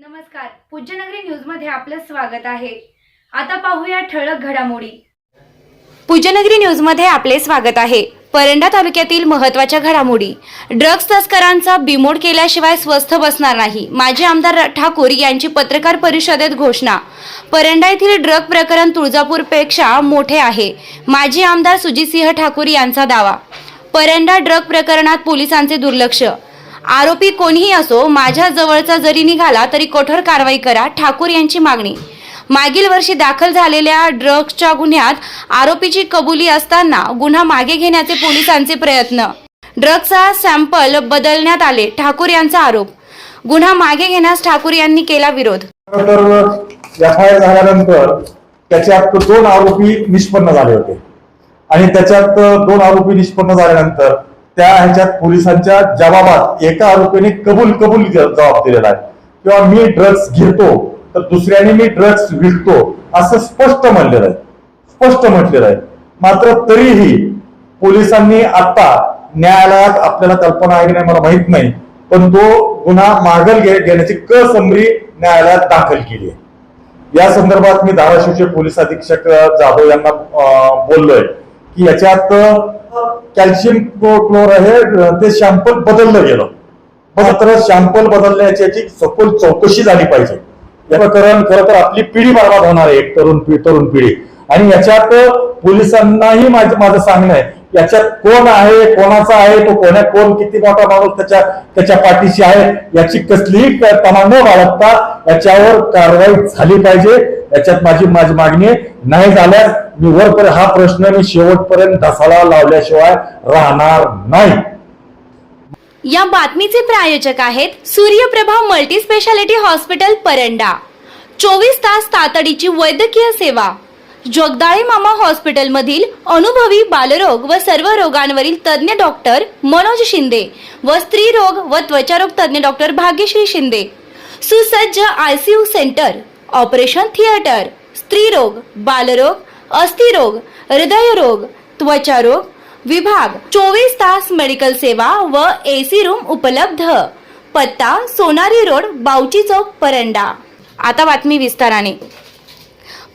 नमस्कार. पूज्यनगरी न्यूजमध्ये आपलं स्वागत आहे. आता पाहूया ठळक घडामोडी. पूज्यनगरी न्यूजमध्ये आपले स्वागत आहे. परंडा तालुक्यातील महत्त्वाच्या घडामोडी. ड्रग्ज तस्करांचा बिमोड केल्याशिवाय स्वस्थ बसणार नाही माजी आमदार ठाकूर यांची पत्रकार परिषदेत घोषणा. परंडा येथील ड्रग प्रकरण तुळजापूरपेक्षा मोठे आहे माजी आमदार सुजितसिंह ठाकूर यांचा दावा. परंडा ड्रग प्रकरणात पोलिसांचे दुर्लक्ष आरोपी कोणीही असो माझ्या जवळचा जरी निघाला तरी कठोर कारवाई करा ठाकूर यांची मागणी. मागील वर्षी दाखल झालेल्या ड्रग्सच्या गुन्ह्यात आरोपीची कबुली असताना गुन्हा मागे घेण्याचे पोलिसांचे प्रयत्न. ड्रग्सचा सॅम्पल बदलण्यात आले ठाकूर यांचा आरोप. गुन्हा मागे घेण्यास ठाकूर यांनी केला विरोध. झाल्यानंतर त्याच्यात दोन आरोपी निष्पन्न झाले होते. आणि त्याच्यात दोन आरोपी निष्पन्न झाल्यानंतर त्या ह्याच्यात पोलिसांच्या जबाबात एका आरोपीने कबूल कबूल जबाब दिलेला आहे. किंवा मी ड्रग्ज घेतो तर दुसऱ्याने मी ड्रग्ज विकतो असं स्पष्ट म्हणलेलं आहे. स्पष्ट म्हटलेलं आहे. मात्र तरीही पोलिसांनी आता न्यायालयात आपल्याला कल्पना आहे की नाही मला माहीत नाही पण तो गुन्हा मागल घेण्याची कसमरी न्यायालयात दाखल केली आहे. या संदर्भात मी धाराशिवचे पोलीस अधीक्षक जाधव यांना बोललोय की याच्यात कॅल्शियम क्लोर हे ते शॅम्पल बदललं गेलं. मात्र शॅम्पल बदलण्याची याची सखोल चौकशी झाली पाहिजे. या प्रकरण खरं तर आपली पिढी बर्बाद होणार आहे एक तरुण तरुण पिढी. आणि याच्यात पोलिसांनाही माझं माझं सांगणं आहे याच्यात कोण आहे कोणाचा आहे तो कोण्या कोण किती मोठा माणूस त्याच्या त्याच्या पाठीशी आहे याची कसलीही तमा न बाळगता याच्यावर कारवाई झाली पाहिजे. याच्यात माझी माझी मागणी नाही झाल्यास मी वरपर्यंत हा प्रश्न मी शेवटपर्यंत ढसाला लावल्याशिवाय राहणार नाही. या बातमीचे प्रायोजक आहेत Suryaprabha multi speciality hospital Paranda. चोवीस तास तातडीची वैद्यकीय सेवा. जगदाळे मामा हॉस्पिटलमधील अनुभवी बालरोग व सर्व रोगांवरील तज्ज्ञ डॉक्टर मनोज शिंदे व स्त्रीरोग व त्वचारोग तज्ज्ञ डॉक्टर भाग्यश्री शिंदे. सुसज्ज आयसीयू सेंटर ऑपरेशन थिएटर स्त्रीरोग बालरोग अस्थिरोग हृदयरोग त्वचारोग विभाग चोवीस तास मेडिकल सेवा व एसी रूम उपलब्ध. पत्ता सोनारी रोड बावची चौक परंडा. आता बातमी विस्ताराने.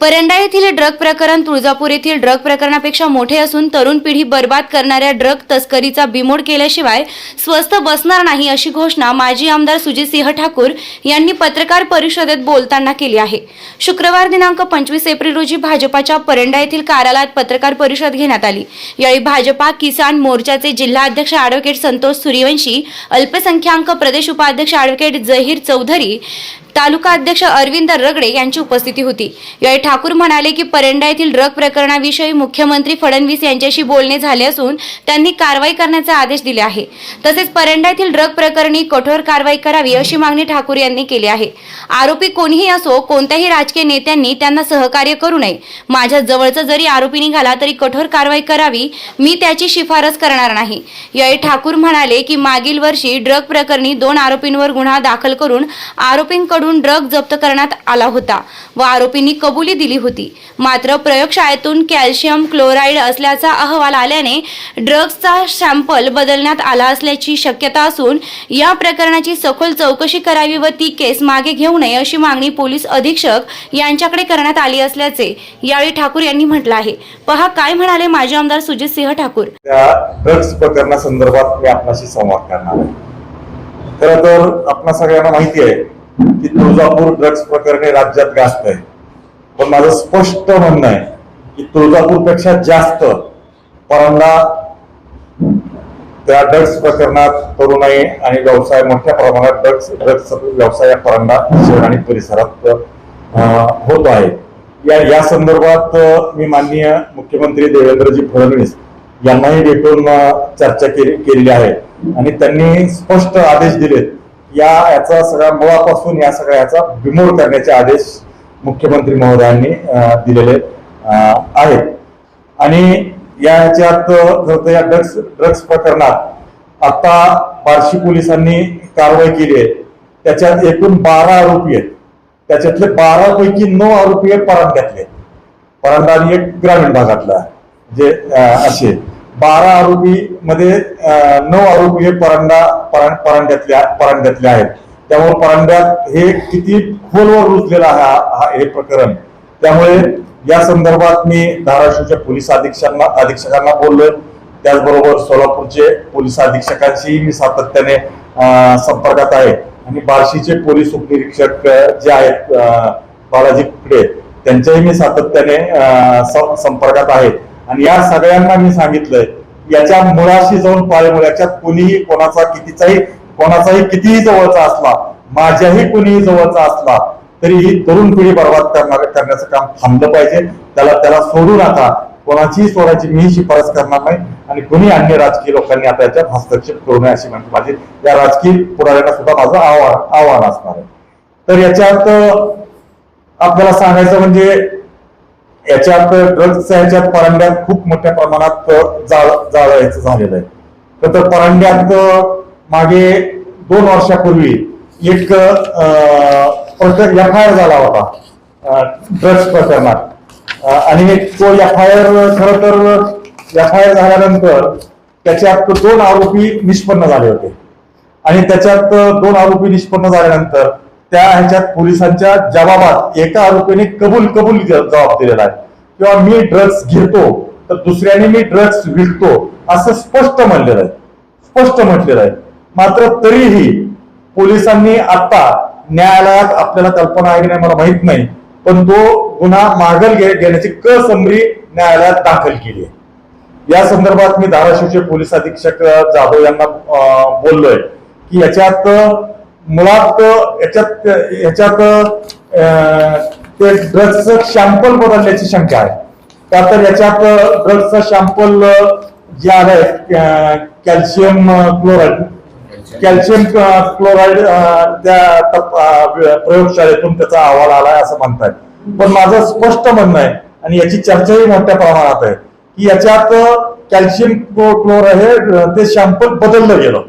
परंडा येथील ड्रग प्रकरण तुळजापूर येथील ड्रग प्रकरणापेक्षा मोठे असून तरुण पिढी बर्बाद करणाऱ्या ड्रग तस्करीचा बिमोड केल्याशिवाय स्वस्थ बसणार नाही अशी घोषणा माजी आमदार सुजित सिंह ठाकूर यांनी पत्रकार परिषदेत बोलताना केली आहे. शुक्रवार दिनांक पंचवीस एप्रिल रोजी भाजपाच्या परंडा येथील कार्यालयात पत्रकार परिषद घेण्यात आली. यावेळी भाजपा किसान मोर्चाचे जिल्हाध्यक्ष ॲडव्होकेट संतोष सूर्यवंशी अल्पसंख्याक प्रदेश उपाध्यक्ष ॲडव्होकेट जहीर चौधरी तालुका अध्यक्ष अरविंद रगडे यांची उपस्थिती होती. यावेळी ठाकूर म्हणाले की परंडा येथील ड्रग प्रकरणाविषयी मुख्यमंत्री फडणवीस यांच्याशी बोलणे झाले असून त्यांनी कारवाई करण्याचे आदेश दिले आहे. तसेच परंडा येथील ड्रग प्रकरणी कठोर कारवाई करावी अशी मागणी ठाकूर यांनी केली आहे. आरोपी कोणीही असो कोणत्याही राजकीय नेत्यांनी त्यांना सहकार्य करू नये. माझ्या जवळचा जरी आरोपी निघाला तरी कठोर कारवाई करावी मी त्याची शिफारस करणार नाही. यावेळी ठाकूर म्हणाले की मागील वर्षी ड्रग प्रकरणी दोन आरोपींवर गुन्हा दाखल करून आरोपींकडून ड्रग जप्त करण्यात आला होता. व आरोपींनी कबुली दिली होती. मात्र प्रयोगशाळेतून कॅल्शियम क्लोराईड असल्याचा अहवाल आल्याने ड्रग्जचा सॅम्पल बदलण्यात आला असल्याची शक्यता असून या प्रकरणाची सखोल चौकशी करावी व ती केस मागे घेऊ नये अशी मागणी पोलीस अधीक्षक यांच्याकडे करण्यात आली असल्याचे यावेळी ठाकूर यांनी म्हटलं आहे. पहा काय म्हणाले माजी आमदार सुजित सिंह ठाकूर? ड्रग्ज प्रकरणासंदर्भात मी आपणाशी संवाद करणार आहे. खरं तर आपणा सगळ्यांना माहिती आहे की तुळजापूर ड्रग्ज प्रकरण हे राज्यात गाजत आहे पण माझं स्पष्ट म्हणणं आहे की तुळजापूरपेक्षा जास्त परंडा त्या ड्रग्ज प्रकरणात तरुणाई आणि व्यवसाय मोठ्या प्रमाणात ड्रग्ज ड्रग्स व्यवसाय या परंडा शहर आणि परिसरात होत आहे. या या संदर्भात मी माननीय मुख्यमंत्री देवेंद्रजी फडणवीस यांनाही भेटून चर्चा केली केलेली आहे. आणि त्यांनी स्पष्ट आदेश दिलेत या याचा सगळ्या मुळापासून या सगळ्या याचा बिमोड करण्याचे आदेश मुख्यमंत्री महोदयांनी दिलेले आहेत. आणि या ह्याच्यात जर तर या ड्रग्स ड्रग्स प्रकरणात आता बार्शी पोलिसांनी कारवाई केली आहे त्याच्यात एकूण बारा आरोपी आहेत. त्याच्यातले बारा पैकी नऊ आरोपी परांड्यातले आहेत. परांडा आणि एक ग्रामीण भागातला जे असे बारा आरोपी मध्ये नऊ आरोपी हे परांडा परां- परांड्यातले परांड्यातले आहेत. त्यामुळे परांड्यात हे किती खोलवर रुजलेलं आहे हा- हा- हे प्रकरण. त्यामुळे या संदर्भात मी धाराशिवच्या पोलीस अधीक्षकांना अधीक्षकांना बोललोय. त्याचबरोबर सोलापूरचे पोलीस अधीक्षकांशीही मी सातत्याने संपर्कात आहे. आणि बार्शीचे पोलीस उपनिरीक्षक जे आहेत बालाजी कुकडे त्यांच्याही मी सातत्याने संपर्कात आहे. आणि या सगळ्यांना मी सांगितलंय याच्या मुळाशी जाऊन पाळमुळ याच्यात कोणीही कोणाचा कितीचाही कोणाचाही कितीही जवळचा असला माझ्याही कोणीही जवळचा असला तरी ही तरुण पिढी बर्बाद करणार करण्याचं काम थांबलं पाहिजे. त्याला त्याला सोडू नका. कोणाचीही सोडायची मी शिफारस करणार नाही. आणि कोणी अन्य राजकीय लोकांनी आता याच्यात हस्तक्षेप करू नये अशी म्हणजे माझी या राजकीय पुढाऱ्यांना सुद्धा माझं आव्हान आव्हान असणार आहे. तर याच्यात आपल्याला सांगायचं म्हणजे याच्यात ड्रग्सच्या ह्याच्यात परांड्यात खूप मोठ्या प्रमाणात जाळ जाळायचं झालेलं आहे. तर तर परांड्यात मागे दोन वर्षापूर्वी एक एफ आय आर झाला होता ड्रग्स प्रकरणात. आणि एक तो एफ आय आर खर तर एफ आय आर झाल्यानंतर त्याच्यात दोन आरोपी निष्पन्न झाले होते. आणि त्याच्यात दोन आरोपी निष्पन्न झाल्यानंतर त्या ह्याच्यात पोलिसांच्या जबाबात एका आरोपीने कबूल कबूल जबाब दिलेला आहे. किंवा मी ड्रग्स घेतो तर दुसऱ्याने मी ड्रग्स विकतो असं स्पष्ट म्हणलेलं आहे. स्पष्ट म्हटलेलं आहे. मात्र तरीही पोलिसांनी आता न्यायालयात आपल्याला कल्पना आहे की नाही मला माहीत नाही पण तो गुन्हा मागल घेण्याची कसमरी न्यायालयात दाखल केली आहे. या संदर्भात मी धाराशिवचे पोलीस अधीक्षक जाधव यांना बोललोय की याच्यात मुळात याच्यात याच्यात ते ड्रग्सचं शॅम्पल बदलण्याची शंका आहे. का तर याच्यात ड्रग्सचं शॅम्पल जे आहे कॅल्शियम क्लोराईड कॅल्शियम क्लोराईड त्या प्रयोगशाळेतून त्याचा अहवाल आलाय असं म्हणतायत. पण माझं स्पष्ट म्हणणं आहे आणि याची चर्चाही मोठ्या प्रमाणात आहे की याच्यात कॅल्शियम क्लोराईड हे ते शॅम्पल बदललं गेलं.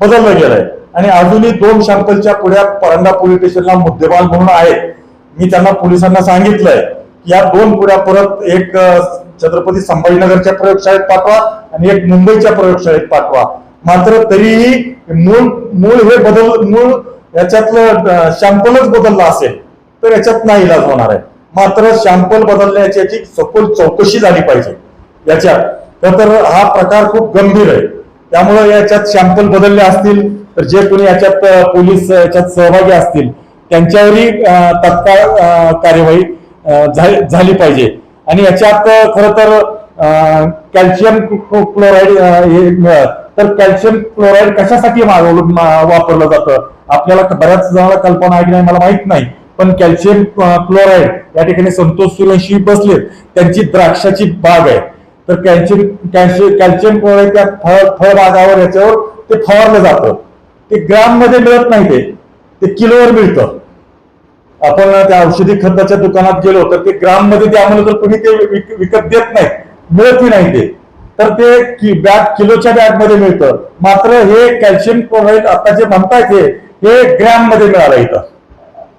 बदललं गेलंय. आणि अजूनही दोन शॅम्पलच्या पुढ्या परंडा पोलीस स्टेशनला मुद्देमाल म्हणून आहेत. मी त्यांना पोलिसांना सांगितलंय या दोन पुढ्या परत एक छत्रपती संभाजीनगरच्या प्रयोगशाळेत पाठवा आणि एक मुंबईच्या प्रयोगशाळेत पाठवा. मात्र तरीही मूळ मूळ हे बदल मूळ याच्यातलं शॅम्पलच बदललं असेल तर याच्यात नाही इलाज होणार आहे. मात्र शॅम्पल बदलण्याची याची सखोल चौकशी झाली पाहिजे. याच्यात तर हा प्रकार खूप गंभीर आहे. त्यामुळे याच्यात शॅम्पल बदलले असतील तर जे कोणी याच्यात पोलीस याच्यात सहभागी असतील त्यांच्यावरही तत्काळ कार्यवाही झा- झाली पाहिजे. आणि याच्यात खर तर कॅल्शियम क्लोराईड हे तर कॅल्शियम क्लोराईड कशासाठी मागवलं वापरलं जातं? आपल्याला बऱ्याच जणांना कल्पना आहे की नाही मला माहीत नाही. पण कॅल्शियम क्लोराईड या ठिकाणी संतोष सूर्यवंशी बसले त्यांची द्राक्षाची बाग आहे. तर कॅल्शियम कॅल्शियम कॅल्शियम क्लोराईड त्या फळ फळबागावर याच्यावर ते फवारलं जातं. ते ग्राममध्ये मिळत नाही ते. ते किलोवर मिळतं. आपण त्या औषधी खताच्या दुकानात गेलो तर ते ग्राममध्ये ते आम्हाला म्हणलं तर कोणी ते विक- विकत देत नाही मिळतही नाही ते. तर ते कि- बॅग किलोच्या बॅगमध्ये मिळतं. मात्र हे कॅल्शियम क्लोराईड आता जे म्हणतायत हे हे ग्रॅममध्ये मिळालं इथं.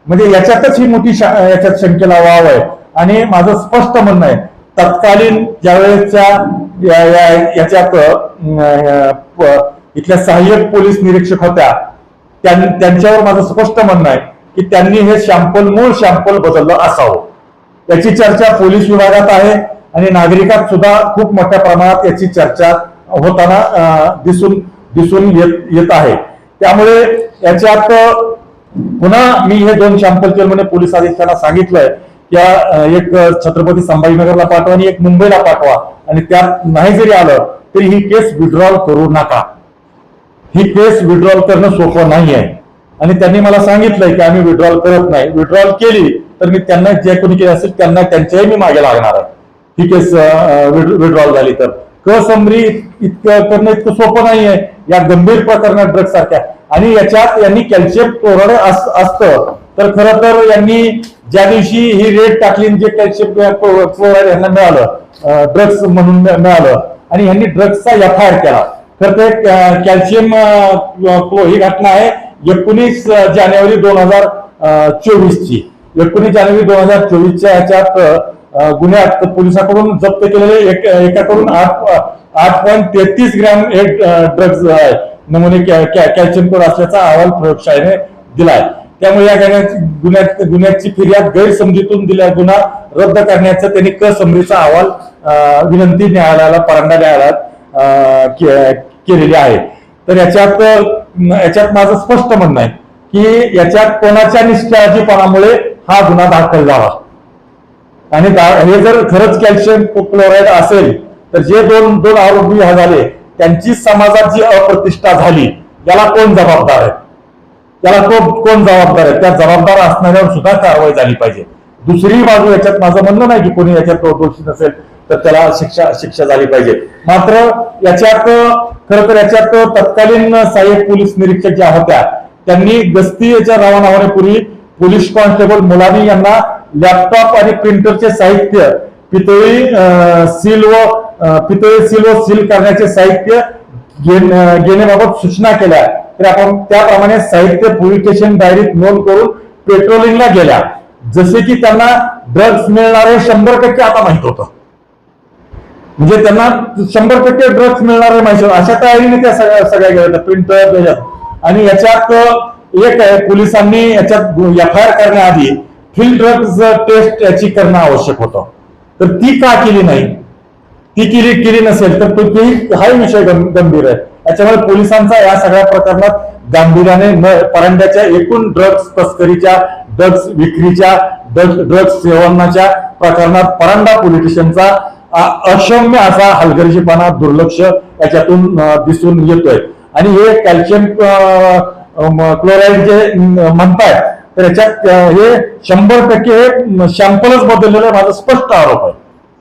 म्हणजे याच्यातच ही मोठी शा- याच्यात शंकेला वाव आहे. आणि माझं स्पष्ट म्हणणं आहे तत्कालीन ज्यावेळेसच्या या- या- याच्यात इथल्या सहाय्यक पोलीस निरीक्षक होत्या. त्यांच्यावर माझं स्पष्ट म्हणणं आहे की त्यांनी हे शॅम्पल मूळ शॅम्पल बदललं असावं. याची चर्चा पोलीस विभागात आहे आणि नागरिकात सुद्धा खूप मोठ्या प्रमाणात याची चर्चा होताना दिसून दिसून येत येत आहे. त्यामुळे याच्यात पुन्हा मी हे दोन शॅम्पल केलं पोलीस अधीक्षकांना सांगितलंय. की एक छत्रपती संभाजीनगरला पाठवा आणि एक मुंबईला पाठवा. आणि त्यात नाही जरी आलं तरी ही केस विड्रॉल करू नका. ही केस विड्रॉल करणं सोपं नाही आहे आणि त्यांनी मला सांगितलंय की आम्ही विड्रॉल करत नाही. विड्रॉल केली तर मी त्यांना जे कोणी केले असेल त्यांना त्यांच्याही मी मागे लागणार आहे. ही केस विड्रॉल झाली तर. कसमरी इतकं करणं इतकं सोपं नाही आहे या गंभीर प्रकरणात ड्रग सारख्या. आणि याच्यात यांनी कॅल्शियम क्लोराईड असतं. तर खरं तर यांनी ज्या दिवशी ही रेट टाकली आणि जे कॅल्शियम क्लोराईड यांना मिळालं ड्रग्स म्हणून मिळालं आणि ह्यांनी ड्रग्सचा एफ आय आर केला. तर ते कॅल्शियम ही घटना आहे एकोणीस जानेवारी दोन हजार चोवीस ची एकोणीस जानेवारी दोन हजार चोवीसच्या ह्याच्यात गुन्ह्यात पोलिसांकडून जप्त केलेले एक- एकाकडून आठ आठ पॉईंट तेहतीस ग्रॅम हे ड्रग्ज आहे. नमुने कॅ- कॅ- कॅल्शियम क्लोर असल्याचा अहवाल प्रयोगशाळेने दिलाय. त्यामुळे या गुन्ह्याची गुन्ह्यात गुन्ह्याची फिर्याद गैरसमजीतून दिल्या गुन्हा रद्द करण्याचा त्यांनी क समरीचा अहवाल विनंती न्यायालयाला परांडा न्यायालयात केलेली आहे. तर याच्यात याच्यात माझं स्पष्ट म्हणणं आहे की याच्यात कोणाच्या निष्काळजीपणामुळे हा गुन्हा दाखल झाला. आणि हे जर खरंच कॅल्शियम क्लोराईड असेल तर जे दोन दोन आरोपी हा झाले त्यांची समाजात जी अप्रतिष्ठा झाली याला कोण जबाबदार आहे? त्याला तो कोण जबाबदार आहे? त्या जबाबदार असणाऱ्यावर सुद्धा कारवाई झाली पाहिजे. दुसरी बाजू याच्यात माझं म्हणणं नाही की कोणी याच्यात दोषी नसेल. तर त्याला शिक्षा शिक्षा झाली पाहिजे. मात्र याच्यात खर तर याच्यात तत्कालीन सहाय्यक पोलीस निरीक्षक ज्या होत्या त्यांनी गस्ती याच्या रवाना होण्यापूर्वी पोलीस कॉन्स्टेबल मुलानी यांना लॅपटॉप आणि प्रिंटरचे साहित्य पितळी अं, सील व पितळी सील व सील करण्याचे साहित्य घेण्याबाबत सूचना केल्या. तर आपण त्याप्रमाणे साहित्य पोलीस स्टेशन डायरीत नोंद करून पेट्रोलिंगला गेल्या. जसे की त्यांना ड्रग्ज मिळणारे शंभर टक्के आता माहीत होतं. म्हणजे त्यांना शंभर टक्के ड्रग्स मिळणार आहे माहिती अशा तयारीने त्या सगळ्या सगळ्या गेल्या होत्या. प्रिंटर त्याच्यात आणि याच्यात एक आहे पोलिसांनी याच्यात एफ आय आर करण्याआधी फील्ड ड्रग्ज टेस्ट याची करणं आवश्यक होतं. तर ती का केली नाही? ती केली केली नसेल तर तेही हाही विषय गंभीर आहे. त्याच्यामुळे पोलिसांचा या सगळ्या प्रकरणात गांभीर्याने न परांड्याच्या एकूण ड्रग्ज तस्करीच्या ड्रग्ज विक्रीच्या ड्रग्ज सेवनाच्या प्रकरणात परांडा पोलीस अक्षम्य असा हलगर्जीपणा दुर्लक्ष याच्यातून दिसून येतोय. आणि हे कॅल्शियम क्लोराईड जे म्हणताय तर याच्यात हे शंभर टक्के हे सॅम्पलच बदललेलं माझा स्पष्ट आरोप आहे.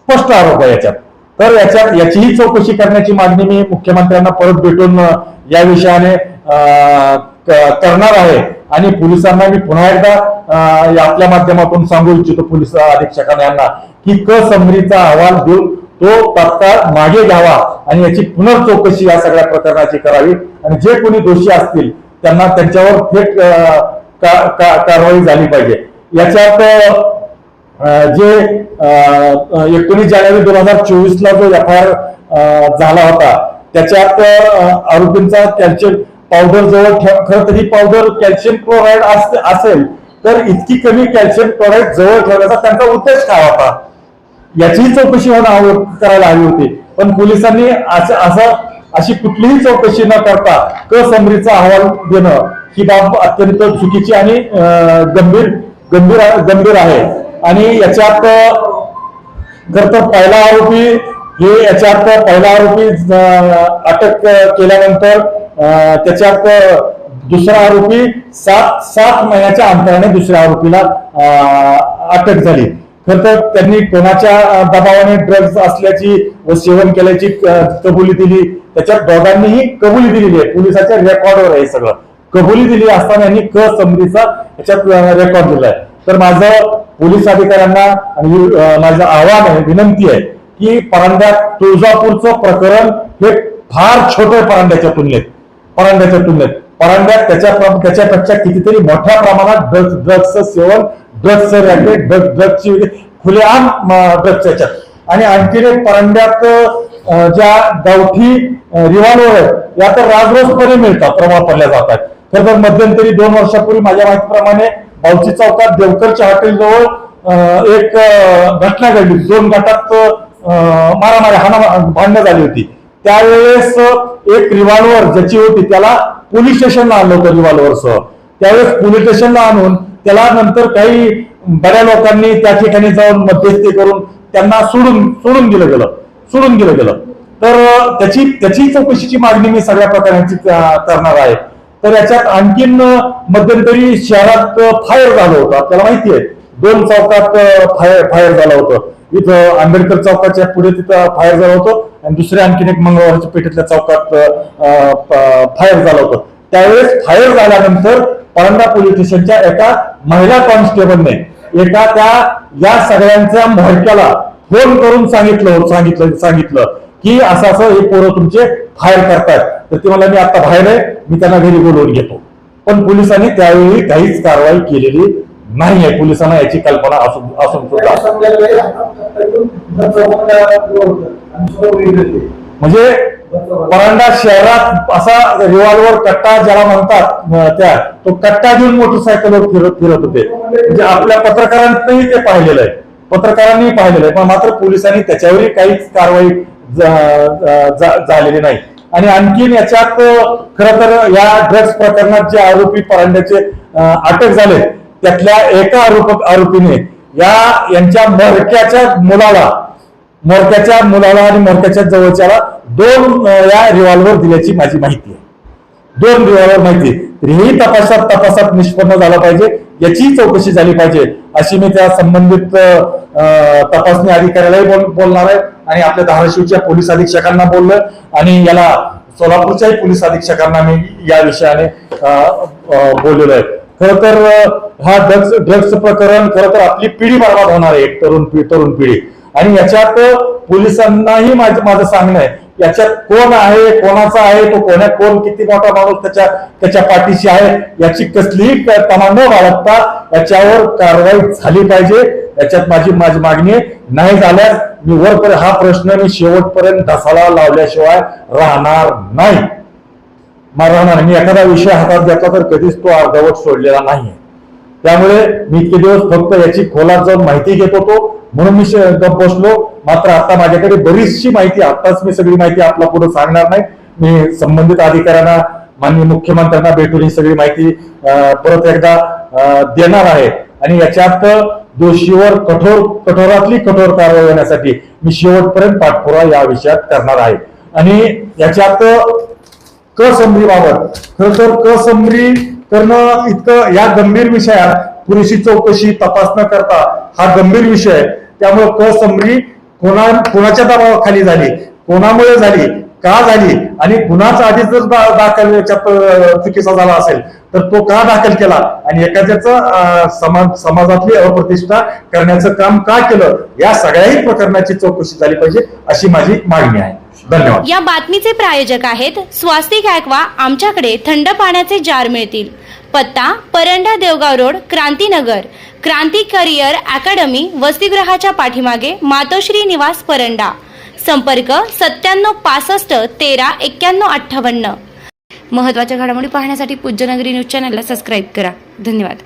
स्पष्ट आरोप आहे याच्यात. तर याच्यात याचीही चौकशी करण्याची मागणी मी मुख्यमंत्र्यांना परत भेटून या विषयाने करणार आहे. आणि पोलिसांना मी पुन्हा एकदा या आपल्या माध्यमातून सांगू इच्छितो पोलीस अधीक्षकांना यांना की क समरीचा अहवाल देऊन तो तत्काळ मागे घ्यावा आणि याची पुनर्चौकशी या सगळ्या प्रकरणाची करावी. आणि जे कोणी दोषी असतील त्यांना त्यांच्यावर थेट का- कारवाई झाली पाहिजे. याच्यात जे एकोणीस जानेवारी दोन हजार चोवीस ला जो एफ आय आर झाला होता त्याच्यात आरोपींचा त्यांचे पावडर जवळ ठेव खरं तर ही पावडर कॅल्शियम क्लोराईड असेल तर इतकी कमी कॅल्शियम क्लोराईड जवळ ठेवण्याचा त्यांचा उद्देश काय होता? याचीही चौकशी होणं करायला हवी होती. पण पोलिसांनी असं असं अशी कुठलीही चौकशी न करता क समरीचा अहवाल देणं ही बाब अत्यंत चुकीची आणि अं, गंभीर गंभीर गंभीर आहे. आणि याच्यात खर तर पहिला आरोपी हे याच्यात पहिला आरोपी अटक केल्यानंतर त्याच्यात दुसरा आरोपी सात सात महिन्याच्या अंतराने दुसऱ्या आरोपीला अटक झाली. खर तर त्यांनी कोणाच्या दबावाने ड्रग्ज असल्याची व सेवन केल्याची कबुली दिली. त्याच्यात दोघांनीही कबुली दिलेली आहे. पोलिसाच्या रेकॉर्डवर आहे सगळं. कबुली दिली असताना यांनी क समरीचा याच्यात रेकॉर्ड दिलाय. तर माझं पोलीस अधिकाऱ्यांना आणि माझं आव्हान आहे विनंती आहे की परांड्यात तुळजापूरचं प्रकरण हे फार छोटं परांड्याच्या तुलनेत. परांड्याच्या तुलनेत. परांड्यात त्याच्या प्र- त्याच्यापेक्षा कितीतरी मोठ्या प्रमाणात ड्रग्ज ड्रग्जचं सेवन ड्रग्जचं रॅकेट ड्रग ड्रग्जची खुलेआम ड्रग्स याच्यात आणि आणखीन एक परांड्यात ज्या गावठी रिव्हॉल्वर आहेत या तर राजरोसपणे मिळतात प्रमाण पडल्या जातात खरं तर मध्यंतरी दोन वर्षापूर्वी माझ्या माहितीप्रमाणे बावची चौकात देवकरच्या हॉटेलजवळ एक घटना घडली. दोन गटात मारामारी हाना भांडणं झाली होती. त्यावेळेस एक रिव्हॉल्वर ज्याची होती त्याला पोलीस स्टेशनला आणलं होतं रिव्हॉल्वरसह त्यावेळेस पोलीस स्टेशनला आणून त्याला नंतर काही बऱ्या लोकांनी त्या ठिकाणी जाऊन मध्यस्थी करून त्यांना सोडून सोडून दिलं गेलं. सोडून दिलं गेलं. तर त्याची त्याची चौकशीची मागणी मी सगळ्या प्रकारांची करणार आहे. तर याच्यात आणखीन मध्यंतरी शहरात फायर झालं होतं. त्याला माहिती आहे. दोन चौकात फायर फायर झालं होतं. इथं आंबेडकर चौकाच्या पुढे तिथं फायर झालं होतं आणि दुसऱ्या आणखीन एक मंगळवारच्या पेठेतल्या चौकात फायर झालं होतं. त्यावेळेस फायर झाल्यानंतर परंडा पोलीस स्टेशनच्या एका महिला कॉन्स्टेबलने एका त्या या सगळ्यांच्या म्होरक्याला फोन करून सांगितलं सांगितलं सांगितलं की असं असं हे पोरं तुमचे फायर करतात तर ते मला मी आता बाहेर आहे मी त्यांना घरी बोलवून घेतो. पण पोलिसांनी त्यावेळी काहीच कारवाई केलेली नाही आहे पोलिसांना याची कल्पना असून असून सुद्धा. म्हणजे परांडा शहरात असा रिव्हॉल्वर कट्टा ज्याला म्हणतात त्या तो कट्टा घेऊन मोटरसायकलवर फिरत फिरत होते. म्हणजे आपल्या पत्रकारांनी ते पाहिलेलं आहे. पत्रकारांनी पाहिलेलं आहे. पण मात्र पोलिसांनी त्याच्यावरही काहीच कारवाई झालेली नाही. आणि आणखीन याच्यात खर तर या ड्रग्ज प्रकरणात जे आरोपी परांड्याचे अटक झाले त्यातल्या एका आरोप आरोपीने या यांच्या मरक्याच्या मुलाला मोरक्याच्या मुलाला आणि मोरक्याच्या जवळच्याला दोन या रिव्हॉल्वर दिल्याची माझी माहिती आहे दोन रिव्हॉल्वर माहिती आहे. तर हेही तपासात तपासात निष्पन्न झाला पाहिजे याची चौकशी झाली पाहिजे अशी मी त्या संबंधित अं, तपासणी अधिकाऱ्यालाही बोल बोलणार आहे आणि आपल्या धाराशिवच्या पोलीस अधीक्षकांना बोललं आणि याला सोलापूरच्याही पोलीस अधीक्षकांना मी या विषयाने अं, बोललेलो आहे खर तर हा ड्रग्स ड्रग्स प्रकरण खर तर आपली पिढी बर्बाद होणार आहे एक तरुण तरुण पिढी. आणि याच्यात पोलिसांनाही माझं माझं सांगणं आहे याच्यात कोण आहे कोणाचा आहे तो कोण्या कोण किती मोठा माणूस त्याच्या त्याच्या पाठीशी आहे याची कसलीही तमा न बाळगता याच्यावर कारवाई झाली पाहिजे. याच्यात माझी माझी मागणी आहे नाही झाल्यास मी वरपर्यंत हा प्रश्न मी शेवटपर्यंत ढसाला लावल्याशिवाय राहणार नाही. मला राहणार मी एखादा विषय हातात घेतला तर कधीच तो अर्धवट सोडलेला नाही. त्यामुळे मी इतके दिवस फक्त याची खोलात जाऊन माहिती घेत होतो. म्हणून मी गप बसलो मात्र आता माझ्याकडे बरीचशी माहिती आताच मी सगळी माहिती आपला पुढे सांगणार नाही. मी संबंधित अधिकाऱ्यांना माननीय मुख्यमंत्र्यांना भेटून ही सगळी माहिती परत एकदा देणार आहे. आणि याच्यात दोषीवर कठोर कठोरातली कठोर कारवाई होण्यासाठी मी शेवटपर्यंत पाठपुरा या विषयात करणार आहे. आणि याच्यात कसमरीबाबत खर तर कसमरी करणं इतकं या गंभीर विषयात पुरेशी चौकशी तपास न करता हा गंभीर विषय आहे. त्यामुळे कसमरी कोणा कोणाच्या दबावाखाली झाली? कोणामुळे झाली? का झाली? आणि कुणाचा आधीच जर दाखल चुकीचा झाला असेल तर तो का दाखल केला? आणि एखाद्याचं समाज समाजातली अप्रतिष्ठा करण्याचं काम का केलं? या सगळ्याही प्रकरणाची चौकशी झाली पाहिजे अशी माझी मागणी आहे. धन्यवाद. या बातमीचे प्रायोजक आहेत स्वास्तिक ॲक्वा आमच्याकडे थंड पाण्याचे जार मिळतील. पत्ता Paranda Devgaon road Krantinagar. Kranti career academy वसतिगृहाच्या पाठीमागे मातोश्री निवास परंडा. संपर्क सत्त्याण्णव पासष्ट तेरा एक्क्याण्णव अठ्ठावन्न. महत्त्वाच्या घडामोडी पाहण्यासाठी पूज्यनगरी न्यूज चॅनलला सबस्क्राईब करा. धन्यवाद.